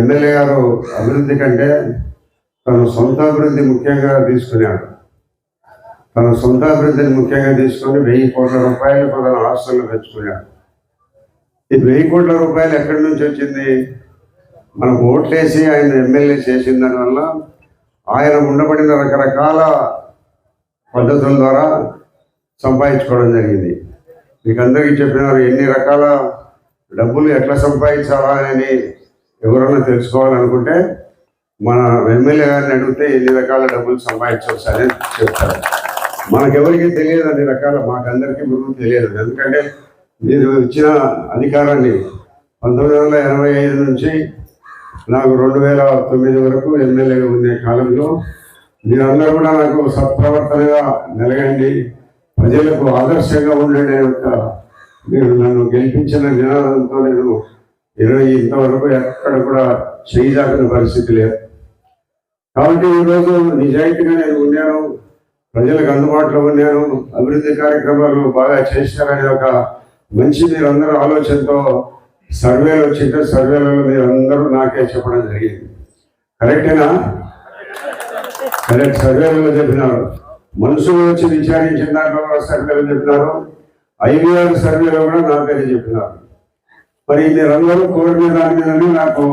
MLA గారు అభివృద్ధి కంటే తన సొంత అభివృద్ధి ముఖ్యంగా తీసుకున్నాడు. తన సొంత అభివృద్ధిని ముఖ్యంగా తీసుకొని వెయ్యి కోట్ల రూపాయలు తన రాష్ట్రంలో తెచ్చుకున్నాడు ఈ వెయ్యి కోట్ల రూపాయలు ఎక్కడి నుంచి వచ్చింది? మనం ఓట్లేసి ఆయన ఎమ్మెల్యే చేసిన దానివల్ల ఆయన ఉండబడిన రకరకాల పద్ధతుల ద్వారా సంపాదించుకోవడం జరిగింది. మీకు అందరికీ చెప్పినారు ఎన్ని రకాల డబ్బులు ఎట్లా సంపాదించాలా అని ఎవరైనా తెలుసుకోవాలనుకుంటే మన ఎమ్మెల్యే గారిని అడిగితే ఎన్ని రకాల డబ్బులు సంపాదించవచ్చు అని చెప్తారు. మనకెవరికి తెలియదు అన్ని రకాల మాకందరికీ మనకు తెలియదు. ఎందుకంటే మీరు ఇచ్చిన అధికారాన్ని పంతొమ్మిది వందల ఎనభై ఐదు నుంచి నాకు రెండు వేల తొమ్మిది వరకు ఎమ్మెల్యేగా ఉండే కాలంలో మీరందరూ కూడా నాకు సత్ప్రవర్తనగా మెలగండి ప్రజలకు ఆదర్శంగా ఉండండి యొక్క మీరు నన్ను గెలిపించిన నినాదంతో నేను ఇరవై ఇంతవరకు ఎక్కడ కూడా చేయి పరిస్థితి లేదు. కాబట్టి ఈరోజు నిజాయితీగా నేను ఉన్నాను ప్రజలకు అందుబాటులో ఉన్నాను అభివృద్ధి కార్యక్రమాలు బాగా చేశారనే ఒక మంచి మీరందరూ ఆలోచనతో సర్వేలు వచ్చింటే సర్వేలలో మీరందరూ నాకే చెప్పడం జరిగింది. కరెక్టేనా? కరెక్ట్ సర్వేలలో చెప్పినారు. మనుషులు వచ్చి విచారించిన దాంట్లో కూడా సర్వేలు చెప్పినారు. ఐవీఆర్ సర్వేలో కూడా నా పేరు చెప్పినారు. మరి మీరందరూ కోరిన దాని మీదనే నాకు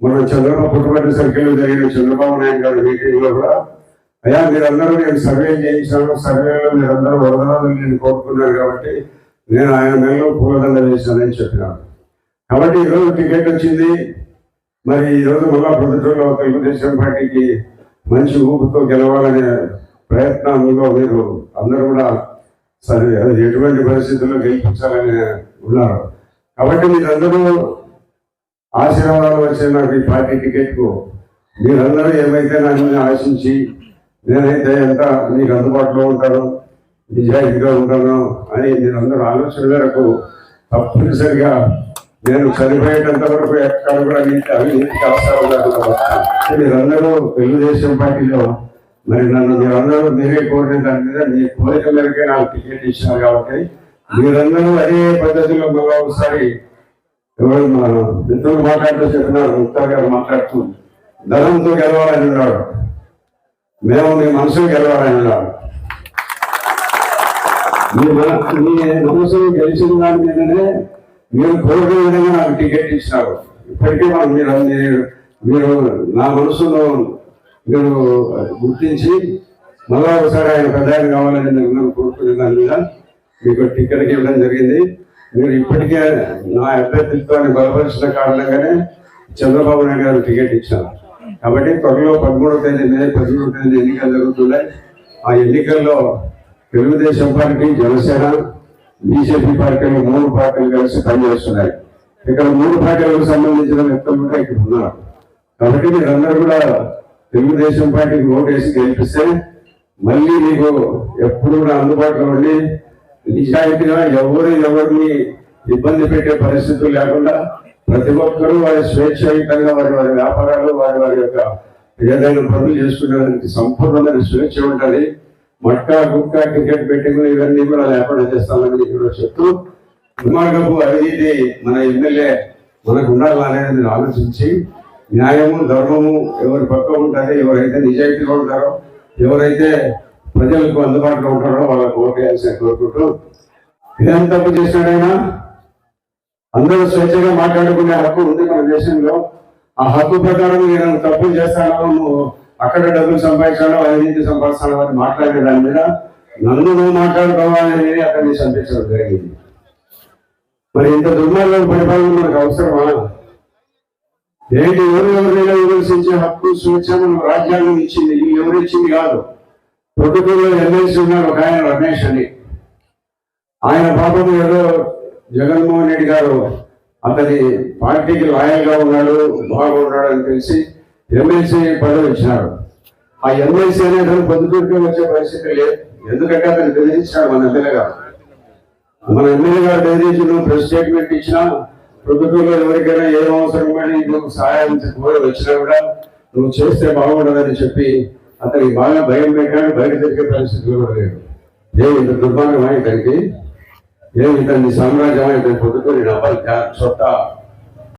మన చంద్రబాబు పుట్టుబడి సర్కిల్లో జరిగిన చంద్రబాబు నాయుడు గారి మీటింగ్లో కూడా అయ్యా మీరందరూ నేను సర్వే చేయించాను సర్వేలో మీరందరూ వరదనాలు నేను కోరుకున్నారు కాబట్టి నేను ఆయన నెలలో పూలదండ వేశానని చెప్పినాను కాబట్టి ఈరోజు టికెట్ వచ్చింది. మరి ఈరోజు మళ్ళా ప్రభుత్వంలో తెలుగుదేశం పార్టీకి మంచి ఊపుతో గెలవాలనే ప్రయత్నంలో మీరు అందరూ కూడా సరే అది ఎటువంటి పరిస్థితుల్లో గెలిపించాలని ఉన్నారు. కాబట్టి మీరందరూ ఆశీర్వాదాలు వచ్చే నాకు ఈ పార్టీ టికెట్కు. మీరందరూ ఏమైతే నన్ను ఆశించి నేనైతే ఎంత మీకు అందుబాటులో ఉంటాను నిజాయితీగా ఉంటాను అని మీరందరూ ఆలోచన మేరకు తప్పనిసరిగా నేను చనిపోయేటంత వరకు ఎక్కడ కూడా నీటి అవినీతికి అవసరం లేకుండా మీరందరూ తెలుగుదేశం పార్టీలో మరి నన్ను మీరందరూ మీరే కోరిన దాని మీద మీ కోరిక మేరకే నాకు టికెట్ ఇచ్చినారు కాబట్టి మీరందరూ అదే పద్ధతిలో మళ్ళీ ఒకసారి ఎవరు మిత్రులు మాట్లాడుతూ చెప్పినారు ముక్తా గారు మాట్లాడుతూ. ధనంతో గెలవాలని ఉన్నాడు మేము మీ మనసు గెలవాలని ఉన్నాడు మీ మన- మీ మనసు గెలిచిన దాని మీదనే మీరు కోరుకునే విధంగా నాకు టికెట్ ఇచ్చినారు. ఇప్పటికీ మనం మీరు మీరు- మీరు నా మనసులో మీరు గుర్తించి మళ్ళా ఒకసారి ఆయన ప్రధాని కావాలని నేను కోరుకునే దాని మీద మీకు టికెట్ ఇవ్వడం జరిగింది. మీరు ఇప్పటికే నా అభ్యర్థిత్వాన్ని బలపరిచిన కారణంగానే చంద్రబాబు నాయుడు గారు టికెట్ ఇచ్చారు. కాబట్టి త్వరలో పదమూడవ తేదీ మే పదమూడవ తేదీ ఎన్నికలు జరుగుతున్నాయి. ఆ ఎన్నికల్లో తెలుగుదేశం పార్టీ జనసేన బీజేపీ పార్టీలు మూడు పార్టీలు కలిసి పనిచేస్తున్నాయి. ఇక్కడ మూడు పార్టీలకు సంబంధించిన వ్యక్తులు కూడా ఇక్కడ ఉన్నారు. కాబట్టి మీరందరూ కూడా తెలుగుదేశం పార్టీకి ఓటేసి గెలిపిస్తే మళ్ళీ మీకు ఎప్పుడు కూడా అందుబాటులో ఉండి నిజాయితీగా ఎవరు ఎవరిని ఇబ్బంది పెట్టే పరిస్థితులు లేకుండా ప్రతి ఒక్కరూ వారి స్వేచ్ఛాయుతంగా వారి వారి వ్యాపారాలు వారి వారి యొక్క ఏదైనా పనులు చేసుకునేదానికి సంపూర్ణమైన స్వేచ్ఛ ఉంటుంది. మట్కా గుట్కా క్రికెట్ పెట్టింగ్ ఇవన్నీ కూడా లేకుండా చేస్తామని ఇక్కడ చెప్తూ దుర్మార్గపు అవినీతి మన ఎమ్మెల్యే మనకు ఉండాలనేది ఆలోచించి న్యాయము ధర్మము ఎవరి పక్క ఉంటుంది ఎవరైతే నిజాయితీగా ఉంటారో ఎవరైతే ప్రజలకు అందుబాటులో ఉంటారో వాళ్ళకు ఓటేయాల్సిన కోరుకుంటూ ఏం తప్పు చేశాడైనా అందరూ స్వేచ్ఛగా మాట్లాడుకునే హక్కు ఉంది మన దేశంలో. ఆ హక్కు ప్రకారం నేను తప్పులు చేస్తాను నువ్వు అక్కడ డబ్బులు సంపాదించాలో అవినీతి సంపాదిస్తాను అని మాట్లాడే దాని మీద నన్ను నువ్వు మాట్లాడుకోవాలనేది అక్కడి నుంచి అనిపించడం జరిగింది. మరి ఇంత దుర్మార్గం పరిపాలన మనకు అవసరమా? ఏంటి ఎవరు ఎవరినైనా విమర్శించే హక్కు స్వేచ్ఛ మనం రాజ్యాంగం ఇచ్చింది. ఎవరు ఇచ్చింది కాదు. ప్రభుత్వంలో ఎమ్మెల్సీ ఉన్నారు ఒక ఆయన రమేష్ అని. ఆయన పాపం ఏదో జగన్మోహన్ రెడ్డి గారు అతని పార్టీకి లాయల్గా ఉన్నాడు బాగున్నాడు అని తెలిసి ఎమ్మెల్సీ పదవి ఇచ్చినాడు ఆ ఎమ్మెల్సీ అనేది పొద్దుటూరుకే వచ్చే పరిస్థితి లేదు. ఎందుకంటే అతను బెదిరించాడు మన ఎమ్మెల్యే గారు. మన ఎమ్మెల్యే గారు బెదిరించిన నువ్వు ప్రెస్ స్టేట్మెంట్ ఇచ్చినా ప్రభుత్వంలో ఎవరికైనా ఏం అవసరం కానీ నువ్వు సహాయం కోరి వచ్చినా కూడా నువ్వు చేస్తే బాగుండదని చెప్పి అతనికి బాగా భయం పెట్టాడు బయట తిరిగే పరిస్థితులు కూడా లేడు ఏమి ఇంత దుర్భాగ్యమా ఇతనికి ఏమి ఇతని సామ్రాజ్యమా ఇతని పొద్దుకొని డబ్బలు సొత్త